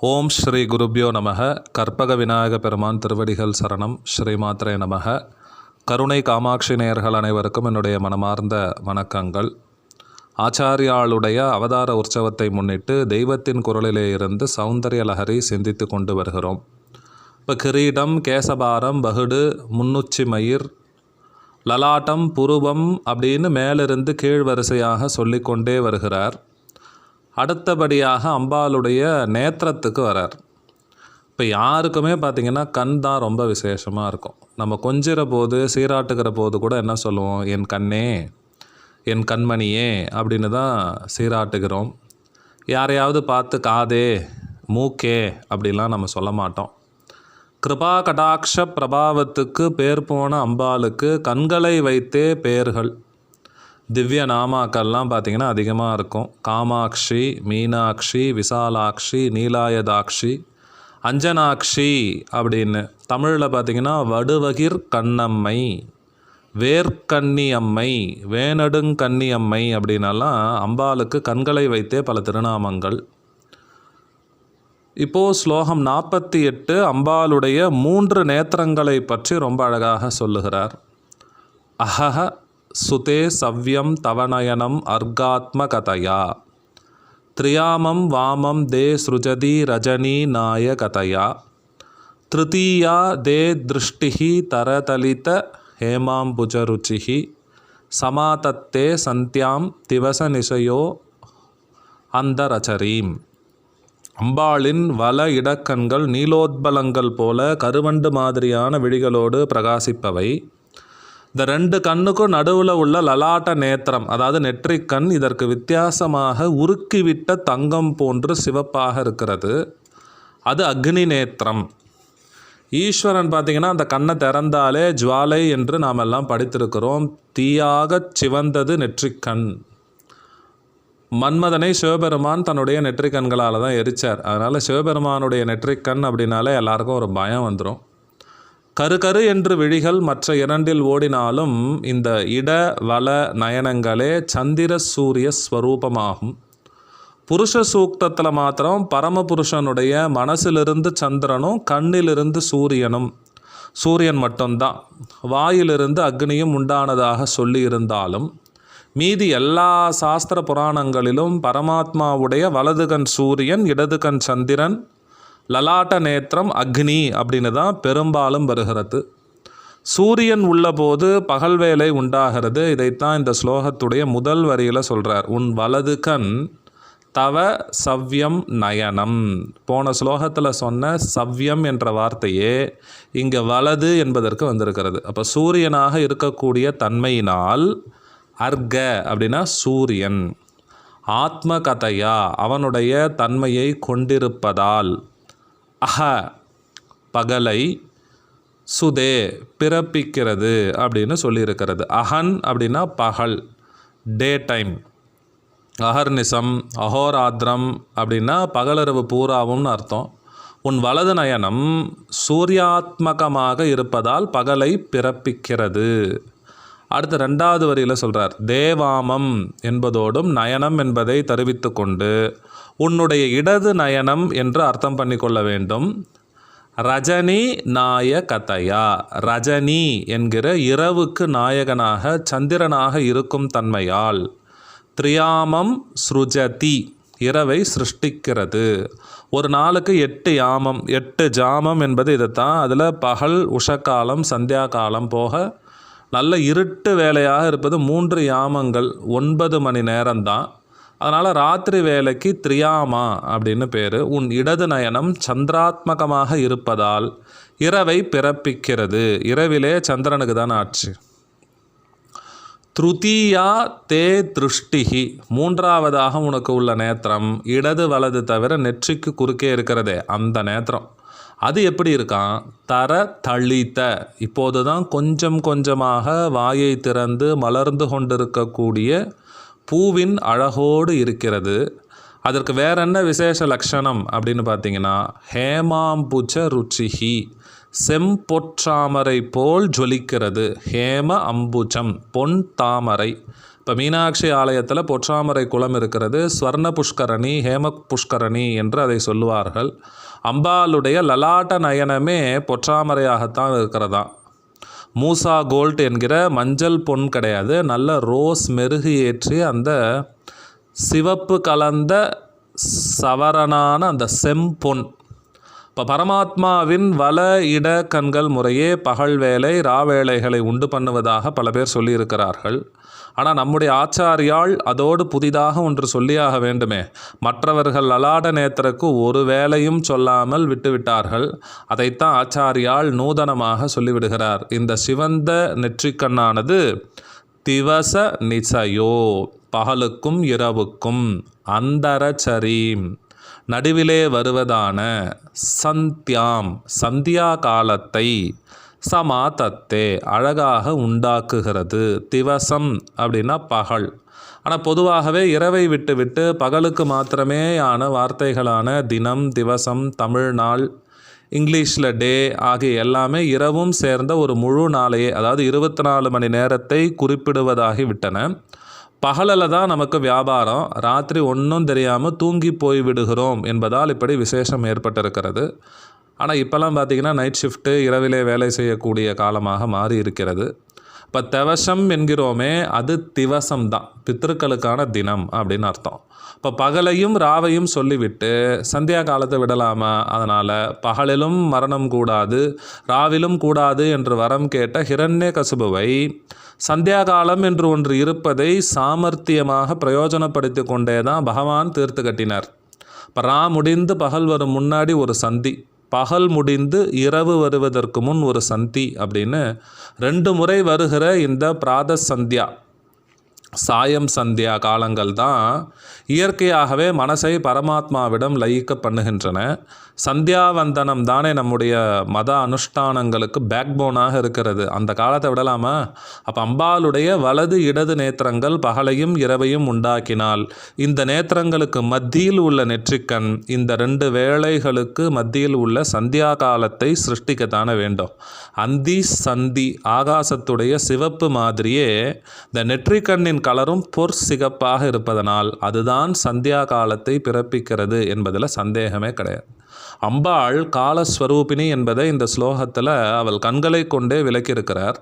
ஓம் ஸ்ரீ குருப்யோ நமக. கற்பக விநாயக பெருமான் திருவடிகள் சரணம். ஸ்ரீமாத்ரே நமக. கருணை காமாட்சி நேயர்கள் அனைவருக்கும் என்னுடைய மனமார்ந்த வணக்கங்கள். ஆச்சாரியாளுடைய அவதார உற்சவத்தை முன்னிட்டு தெய்வத்தின் குரலிலே இருந்து சௌந்தர்ய லஹரி சிந்தித்து கொண்டு வருகிறோம். இப்போ கிரீடம் கேசபாரம் பகுடு முன்னுச்சி மயிர் லலாட்டம் புருவம் அப்படின்னு மேலிருந்து கீழ் வரிசையாக சொல்லிக்கொண்டே வருகிறார். அடுத்தபடியாக அம்பாளுடைய நேத்திரத்துக்கு வரார். இப்போ யாருக்குமே பார்த்திங்கன்னா கண் தான் ரொம்ப விசேஷமாக இருக்கும். நம்ம கொஞ்சிற போது சீராட்டுகிற போது கூட என்ன சொல்லுவோம்? என் கண்ணே என் கண்மணியே அப்படின்னு தான் சீராட்டுகிறோம். யாரையாவது பார்த்து காதே மூக்கே அப்படிலாம் நம்ம சொல்ல மாட்டோம். கிருபா கடாட்ச பிரபாவத்துக்கு பேர் போன அம்பாளுக்கு கண்களை வைத்தே பேர்கள். திவ்ய நாமாக்கள்லாம் பார்த்திங்கன்னா அதிகமாக இருக்கும். காமாட்சி மீனாட்சி விசாலாட்சி நீலாயதாட்சி அஞ்சனாட்சி அப்படின்னு. தமிழில் பார்த்திங்கன்னா வடுவகிர் கண்ணம்மை வேர்க்கண்ணி அம்மை வேனடுங்கண்ணி அம்மை அப்படின்னெல்லாம் அம்பாளுக்கு கண்களை வைத்தே பல திருநாமங்கள். இப்போது ஸ்லோகம் நாற்பத்தி எட்டு அம்பாளுடைய மூன்று நேத்திரங்களை பற்றி ரொம்ப அழகாக சொல்லுகிறார். அஹஹ சுதே சவ்யம் தவநயனம் அர்காத்மகதையா திரியாமம் வாமம் தே ஸ்ருஜதி ரஜனி நாயகதையா திருத்தீயா தே திருஷ்டிஹி தரதலித ஹேமாம்புஜருச்சிஹி. சமாதத்தே சந்தியாம் திவச நிசையோ அந்தரச்சரீம் அம்பாளின் வல இடக்கண்கள் நீலோத்பலங்கள் போல கருவண்டு மாதிரியான விழிகளோடு பிரகாசிப்பவை. இந்த ரெண்டு கண்ணுக்கும் நடுவில் உள்ள லலாட்ட நேத்திரம் அதாவது நெற்றிக்கண் இதற்கு வித்தியாசமாக உருக்கிவிட்ட தங்கம் போன்று சிவப்பாக இருக்கிறது. அது அக்னி நேத்திரம். ஈஸ்வரன் பார்த்திங்கன்னா அந்த கண்ணை திறந்தாலே ஜுவாலை என்று நாம் எல்லாம் படித்திருக்கிறோம். தீயாகச் சிவந்தது நெற்றிக்கண் மன்மதனை சிவபெருமான் தன்னுடைய நெற்றிக்கண்களால் தான் எரித்தார் அதனால் சிவபெருமானுடைய நெற்றிக்கண் அப்படின்னாலே எல்லாருக்கும் ஒரு பயம் வந்துடும் கரு கரு என்று விழிகள் மற்ற இரண்டில் ஓடினாலும் இந்த இட வல நயனங்களே சந்திர சூரிய ஸ்வரூபமாகும். புருஷ சூக்தத்தில் மாத்திரம் பரமபுருஷனுடைய மனசிலிருந்து சந்திரனும் கண்ணிலிருந்து சூரியனும் சூரியன் மட்டும்தான். வாயிலிருந்து அக்னியும் உண்டானதாக சொல்லி இருந்தாலும் மீதி எல்லா சாஸ்திர புராணங்களிலும் பரமாத்மாவுடைய வலது கண் சூரியன் இடது கண் சந்திரன் லலாட்ட நேத்திரம் அக்னி அப்படின்னு தான் பெரும்பாலும் வருகிறது. சூரியன் உள்ளபோது பகல் வேலை உண்டாகிறது. இதைத்தான் இந்த ஸ்லோகத்துடைய முதல் வரியில் சொல்கிறார் உன் வலது கண் தவ சவ்யம் நயனம். போன ஸ்லோகத்தில் சொன்ன சவ்யம் என்ற வார்த்தையே இங்கே வலது என்பதற்கு வந்திருக்கிறது. அப்போ சூரியனாக இருக்கக்கூடிய தன்மையினால் அர்க அப்படின்னா சூரியன். ஆத்ம கதையா அவனுடைய தன்மையை கொண்டிருப்பதால். அஹ பகலை சுதே பிறப்பிக்கிறது அப்படின்னு சொல்லியிருக்கிறது. அகன் அப்படின்னா பகல் டே டைம். அகர்நிசம் அகோராத்திரம் அப்படின்னா பகலரவு பூராவும்னு அர்த்தம். உன் வலது நயனம் சூர்யாத்மகமாக இருப்பதால் பகலை பிறப்பிக்கிறது. அடுத்த ரெண்டாவது வரியில் சொல்கிறார் தேவாமம் என்பதோடும் நயனம் என்பதை தெரிவித்து கொண்டு உன்னுடைய இடது நயனம் என்று அர்த்தம் பண்ணி கொள்ள வேண்டும். ரஜினி நாய கதையா ரஜினி என்கிற இரவுக்கு நாயகனாக சந்திரனாக இருக்கும் தன்மையால் திரியாமம் ஸ்ருஜதி இரவை சிருஷ்டிக்கிறது. ஒரு நாளுக்கு எட்டு யாமம் எட்டு ஜாமம் என்பது இதைத்தான் அதில் பகல் உஷக்காலம் சந்தியா காலம் போக நல்ல இருட்டு வேலையாக இருப்பது மூன்று யாமங்கள் ஒன்பது மணி நேரம்தான். அதனால் ராத்திரி வேலைக்கு திரியாமா அப்படின்னு பேர். உன் இடது நயனம் சந்திராத்மகமாக இருப்பதால் இரவை பிறப்பிக்கிறது. இரவிலே சந்திரனுக்கு தான் ஆட்சி. திருத்தீயா தே திருஷ்டிகி மூன்றாவதாக உனக்கு உள்ள நேத்திரம் இடது வலது தவிர நெற்றிக்கு குறுக்கே இருக்கிறதே அந்த நேத்திரம். அது எப்படி இருக்கான் தர தளித்த இப்போது தான் கொஞ்சம் கொஞ்சமாக வாயை திறந்து மலர்ந்து கொண்டிருக்கக்கூடிய பூவின் அழகோடு இருக்கிறது. அதற்கு வேற என்ன விசேஷ லக்ஷணம் அப்படின்னு பார்த்தீங்கன்னா ஹேமாம்புஜ ருச்சிஹி செம்பொற்றாமரை போல் ஜொலிக்கிறது. ஹேம அம்புஜம் பொன் தாமரை. இப்போ மீனாட்சி ஆலயத்தில் பொற்றாமரை குளம் இருக்கிறது. ஸ்வர்ண புஷ்கரணி ஹேம புஷ்கரணி என்று அதை சொல்லுவார்கள். அம்பாளுடைய லலாட்ட நயனமே பொற்றாமரையாகத்தான் இருக்கிறதா மூசா கோல்ட் என்கிற மஞ்சள் பொன் கிடையாது. நல்ல ரோஸ் மெருகு ஏற்றி அந்த சிவப்பு கலந்த சவரனான அந்த செம்பொன் இப்போ பரமாத்மாவின் வல இட கண்கள் முறையே பகல் வேலை ராவேளைகளை உண்டு பண்ணுவதாக பல பேர் சொல்லியிருக்கிறார்கள். ஆனால் நம்முடைய ஆச்சாரியால் அதோடு புதிதாக ஒன்று சொல்லியாக வேண்டுமே. மற்றவர்கள் அலாட நேத்திரக்கு ஒரு வேலையும் சொல்லாமல் விட்டுவிட்டார்கள். அதைத்தான் ஆச்சாரியால் நூதனமாக சொல்லிவிடுகிறார். இந்த சிவந்த நெற்றிக்கண்ணானது திவச நிசையோ பகலுக்கும் இரவுக்கும் அந்தரச்சரீம் நடுவிலே வருவதான சந்தியாம் சந்தியா காலத்தை சமாதத்தே அழகாக உண்டாக்குகிறது. திவசம் அப்படின்னா பகல். ஆனால் பொதுவாகவே இரவை விட்டு விட்டு பகலுக்கு மாத்திரமே ஆன வார்த்தைகளான தினம் திவசம் தமிழ் நாள் இங்கிலீஷில் டே ஆகிய எல்லாமே இரவும் சேர்ந்த ஒரு முழு நாளையே அதாவது இருபத்தி நாலு மணி நேரத்தை குறிப்பிடுவதாகி விட்டன. பகலில் தான் நமக்கு வியாபாரம். ராத்திரி ஒன்றும் தெரியாமல் தூங்கி போய் விடுகிறோம் என்பதால் இப்படி விசேஷம் ஏற்பட்டிருக்கிறது. ஆனால் இப்போல்லாம் பார்த்தீங்கன்னா நைட் ஷிஃப்ட்டு இரவிலே வேலை செய்யக்கூடிய காலமாக மாறி இருக்கிறது. இப்போ தவசம் என்கிறோமே அது திவசம் தான். பித்திருக்களுக்கான தினம் அப்படின்னு அர்த்தம். இப்போ பகலையும் ராவையும் சொல்லிவிட்டு சந்தியா காலத்தை விடலாமா? அதனால் பகலிலும் மரணம் கூடாது ராவிலும் கூடாது என்று வரம் கேட்ட ஹிரண்ய கசுபுவை சந்தியா காலம் என்று ஒன்று இருப்பதை சாமர்த்தியமாக பிரயோஜனப்படுத்தி கொண்டே தான் பகவான் தீர்த்து கட்டினார். இப்போ ரா முடிந்து பகல் வரும் முன்னாடி ஒரு சந்தி. பகல் முடிந்து இரவு வருவதற்கு முன் ஒரு சந்தி அப்படின்னு ரெண்டு முறை வருகிற இந்த பிராத சந்தியா சாயம் சந்தியா காலங்கள் தான் இயற்கையாகவே மனசை பரமாத்மாவிடம் லயிக்க பண்ணுகின்றன. சந்தியாவந்தனம் தானே நம்முடைய மத அனுஷ்டானங்களுக்கு பேக்போனாக இருக்கிறது. அந்த காலத்தை விடலாமா? அப்போ அம்பாளுடைய வலது இடது நேத்திரங்கள் பகலையும் இரவையும் உண்டாக்கினால் இந்த நேத்திரங்களுக்கு மத்தியில் உள்ள நெற்றிக்கண் இந்த ரெண்டு வேளைகளுக்கு மத்தியில் உள்ள சந்தியா காலத்தை சிருஷ்டிக்கத்தானே வேண்டும். அந்தி சந்தி ஆகாசத்துடைய சிவப்பு மாதிரியே இந்த நெற்றிக்கண்ணின் கலரும் பொற் சிகப்பாக இருப்பதனால் அதுதான் சந்தியா காலத்தை பிறப்பிக்கிறது என்பதில் சந்தேகமே கிடையாது. அம்பாள் காலஸ்வரூபிணி என்பதை இந்த ஸ்லோகத்தில் அவள் கண்களை கொண்டே விளக்கியிருக்கிறார்.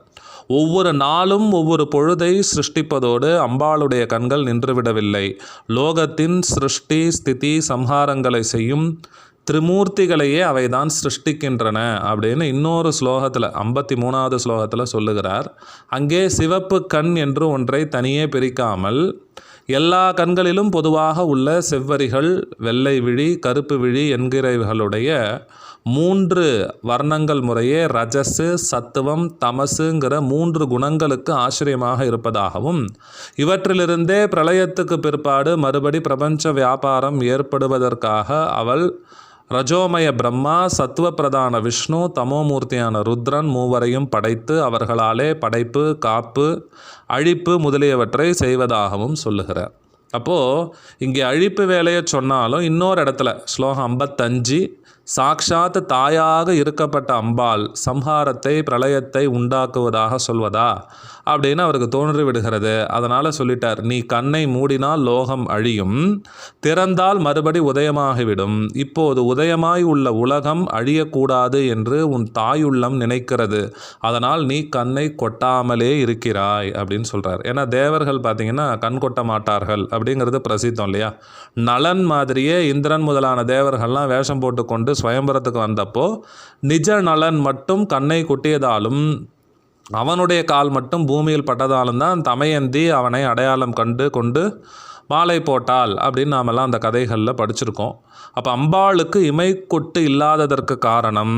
ஒவ்வொரு நாளும் ஒவ்வொரு பொழுதை சிருஷ்டிப்பதோடு அம்பாளுடைய கண்கள் நின்றுவிடவில்லை லோகத்தின் சிருஷ்டி ஸ்திதி சம்ஹாரங்களை செய்யும் திரிமூர்த்திகளையே அவை தான் சிருஷ்டிக்கின்றன அப்படின்னு இன்னொரு ஸ்லோகத்தில் ஐம்பத்தி மூணாவது ஸ்லோகத்தில் சொல்லுகிறார். அங்கே சிவப்பு கண் என்று ஒன்றை தனியே பிரிக்காமல் எல்லா கண்களிலும் பொதுவாக உள்ள செவ்வரிகள் வெள்ளை விழி கருப்பு விழி என்கிறவைகளுடைய மூன்று வர்ணங்கள் முறையே ரஜஸு சத்துவம் தமசுங்கிற மூன்று குணங்களுக்கு ஆச்சரியமாக இருப்பதாகவும் இவற்றிலிருந்தே பிரளயத்துக்கு பிற்பாடு மறுபடி பிரபஞ்ச வியாபாரம் ஏற்படுவதற்காக அவள் ரஜோமய பிரம்மா சத்துவ பிரதான விஷ்ணு தமோமூர்த்தியான ருத்ரன் மூவரையும் படைத்து அவர்களாலே படைப்பு காப்பு அழிப்பு முதலியவற்றை செய்வதாகவும் சொல்லுகிறார். அப்போது இங்கே அழிப்பு வேலையை சொன்னாலும் இன்னொரு இடத்துல ஸ்லோகம் ஐம்பத்தஞ்சு சாக்ஷாத் தாயாக இருக்கப்பட்ட அம்பாள் சம்ஹாரத்தை பிரளயத்தை உண்டாக்குவதாக சொல்வதா? அப்படின்னு அவருக்கு தோன்றி விடுகிறது அதனால் சொல்லிட்டார் நீ கண்ணை மூடினால் லோகம் அழியும் திறந்தால் மறுபடி உதயமாகிவிடும். இப்போது உதயமாய் உள்ள உலகம் அழியக்கூடாது என்று உன் தாயுள்ளம் நினைக்கிறது. அதனால் நீ கண்ணை கொட்டாமலே இருக்கிறாய் அப்படின்னு சொல்கிறார் ஏன்னா தேவர்கள் பார்த்தீங்கன்னா கண் கொட்ட மாட்டார்கள் அப்படிங்கிறது பிரசித்தம் இல்லையா? நலன் மாதிரியே இந்திரன் முதலான தேவர்கள்லாம் வேஷம் போட்டுக்கொண்டு சுயம்பரத்துக்கு வந்தப்போ நிஜ நலன் மட்டும் கண்ணை கொட்டியதாலும் அவனுடைய கால் மட்டும் பூமியில் பட்டதாலும் தான் தமையந்தி அவனை அடையாளம் கண்டு கொண்டு மாலை போட்டாள் அப்படின்னு நாமெல்லாம் அந்த கதைகளில் படிச்சிருக்கோம். அப்போ அம்பாளுக்கு இமை கொட்டு இல்லாததற்கு காரணம்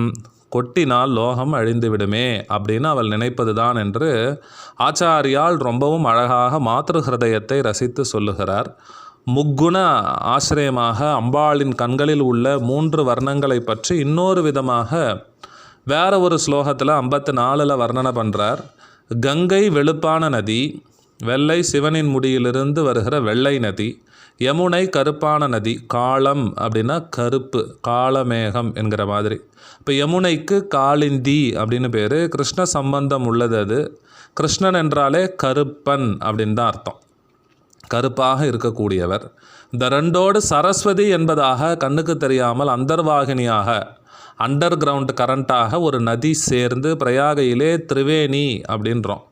கொட்டினால் லோகம் அழிந்து விடுமே அப்படின்னு அவள் நினைப்பது தான் என்று ஆச்சாரியால் ரொம்பவும் அழகாக மாத்திரு ஹிருதயத்தை ரசித்து சொல்லுகிறார். முக்குண ஆசிரியமாக அம்பாளின் கண்களில் உள்ள மூன்று வர்ணங்களை பற்றி இன்னொரு விதமாக வேற ஒரு ஸ்லோகத்தில் ஐம்பத்து நாலில் வர்ணனை பண்ணுறார் கங்கை வெளுப்பான நதி வெள்ளை சிவனின் முடியிலிருந்து வருகிற வெள்ளை நதி யமுனை கருப்பான நதி காளம் அப்படின்னா கருப்பு காளமேகம் என்கிற மாதிரி. இப்போ யமுனைக்கு காளிந்தி அப்படின்னு பேர் கிருஷ்ண சம்பந்தம் உள்ளது அது. கிருஷ்ணன் என்றாலே கருப்பன் அப்படின்னு தான் அர்த்தம். கருப்பாக இருக்கக்கூடியவர். இந்த ரெண்டோடு சரஸ்வதி என்பதாக கண்ணுக்கு தெரியாமல் அந்தர்வாகினியாக அண்டர் கிரவுண்ட் கரண்ட்டாக ஒரு நதி சேர்ந்து பிரயாகையிலே திரிவேணி அப்படின்றோம்.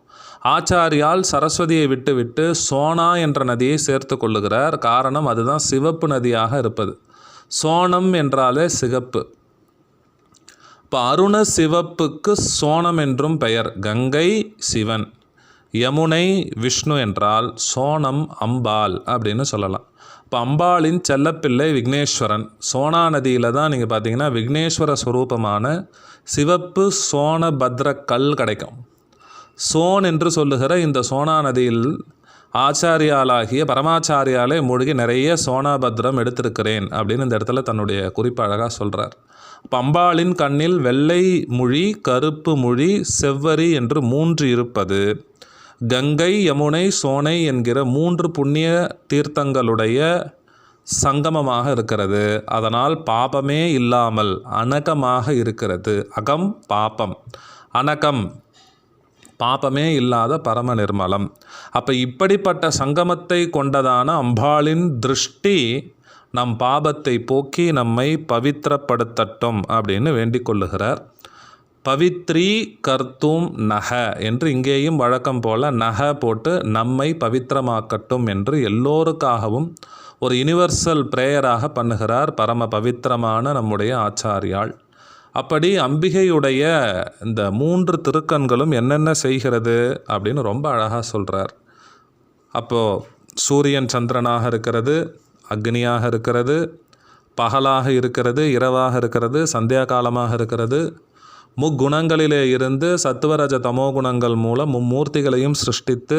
ஆச்சாரியால் சரஸ்வதியை விட்டுவிட்டு சோனா என்ற நதியை சேர்த்து கொள்ளுகிறார். காரணம் அதுதான் சிவப்பு நதியாக இருப்பது. சோனம் என்றாலே சிகப்பு. இப்போ அருண சிவப்புக்கு சோனம் என்றும் பெயர். கங்கை சிவன். யமுனை விஷ்ணு என்றால் சோனம் அம்பாள் அப்படின்னு சொல்லலாம். இப்போ அம்பாளின் செல்லப்பிள்ளை விக்னேஸ்வரன். சோனா நதியில் தான் நீங்கள் பார்த்தீங்கன்னா விக்னேஸ்வர ஸ்வரூபமான சிவப்பு சோனபத்ர கல் கிடைக்கும். சோன் என்று சொல்லுகிற இந்த சோனா நதியில் ஆச்சாரியாலாகிய பரமாச்சாரியாலே மூழ்கி நிறைய சோனாபத்ரம் எடுத்திருக்கிறேன் அப்படின்னு இந்த இடத்துல தன்னுடைய குறிப்பு அழகாக சொல்கிறார் பம்பாளின் கண்ணில் வெள்ளை மொழி கருப்பு மொழி செவ்வரி என்று மூன்று இருப்பது. கங்கை யமுனை சோனை என்கிற மூன்று புண்ணிய தீர்த்தங்களுடைய சங்கமமாக இருக்கிறது. அதனால் பாபமே இல்லாமல் அனகமாக இருக்கிறது. அகம் பாபம். அணகம் பாபமே இல்லாத பரம நிர்மலம். அப்போ இப்படிப்பட்ட சங்கமத்தை கொண்டதான அம்பாளின் திருஷ்டி நம் பாபத்தை போக்கி நம்மை பவித்திரப்படுத்தட்டும் அப்படின்னு வேண்டிக் கொள்ளுகிறார். பவித்ரி கர்த்தும் நக என்று இங்கேயும் வழக்கம் போல நக போட்டு நம்மை பவித்திரமாக்கட்டும் என்று எல்லோருக்காகவும் ஒரு யுனிவர்சல் பிரேயராக பண்ணுகிறார் பரம பவித்திரமான நம்முடைய ஆச்சாரியாள் அப்படி அம்பிகையுடைய இந்த மூன்று திருக்கண்களும் என்னென்ன செய்கிறது அப்படின்னு ரொம்ப அழகாக சொல்கிறார் அப்போது சூரியன் சந்திரனாக இருக்கிறது அக்னியாக இருக்கிறது பகலாக இருக்கிறது இரவாக இருக்கிறது சந்தியா காலமாக இருக்கிறது முக்குணங்களிலே இருந்து சத்துவரஜ தமோ குணங்கள் மூலம் மும்மூர்த்திகளையும் சிருஷ்டித்து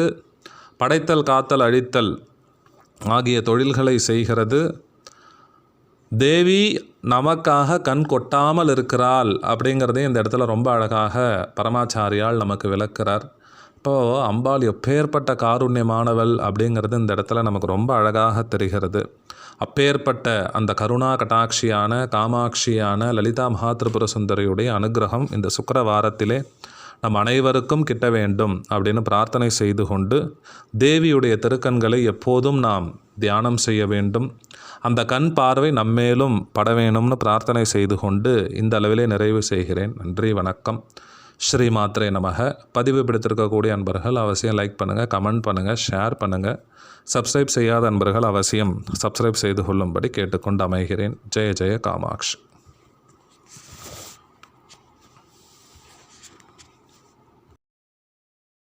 படைத்தல் காத்தல் அழித்தல் ஆகிய தொழில்களை செய்கிறது. தேவி நமக்காக கண் கொட்டாமல் இருக்கிறாள் அப்படிங்கிறதையும் இந்த இடத்துல ரொம்ப அழகாக பரமாச்சாரியால் நமக்கு விளக்கிறார். இப்போது அம்பாள் எப்பேற்பட்ட காருண்யமானவள் அப்படிங்கிறது இந்த இடத்துல நமக்கு ரொம்ப அழகாக தெரிகிறது. அப்பேற்பட்ட அந்த கருணா கட்டாட்சியான காமாட்சியான லலிதா மகாத்ரிபுர சுந்தரியுடைய அனுகிரகம் இந்த சுக்கரவாரத்திலே நம் அனைவருக்கும் கிட்ட வேண்டும் அப்படின்னு பிரார்த்தனை செய்து கொண்டு தேவியுடைய திருக்கண்களை எப்போதும் நாம் தியானம் செய்ய வேண்டும். அந்த கண் பார்வை நம்மேலும் பட வேணும்னு பிரார்த்தனை செய்து கொண்டு இந்த அளவிலே நிறைவு செய்கிறேன். நன்றி வணக்கம். ஸ்ரீ மாத்திரை நமக. பதிவு பிடித்திருக்கக்கூடிய அன்பர்கள் அவசியம் லைக் பண்ணுங்கள் கமெண்ட் பண்ணுங்கள் ஷேர் பண்ணுங்கள் சப்ஸ்கிரைப் செய்யாத அன்பர்கள் அவசியம். சப்ஸ்கிரைப் செய்து கொள்ளும்படி கேட்டுக்கொண்டு அமைகிறேன். ஜெய ஜெய காமாட்சி.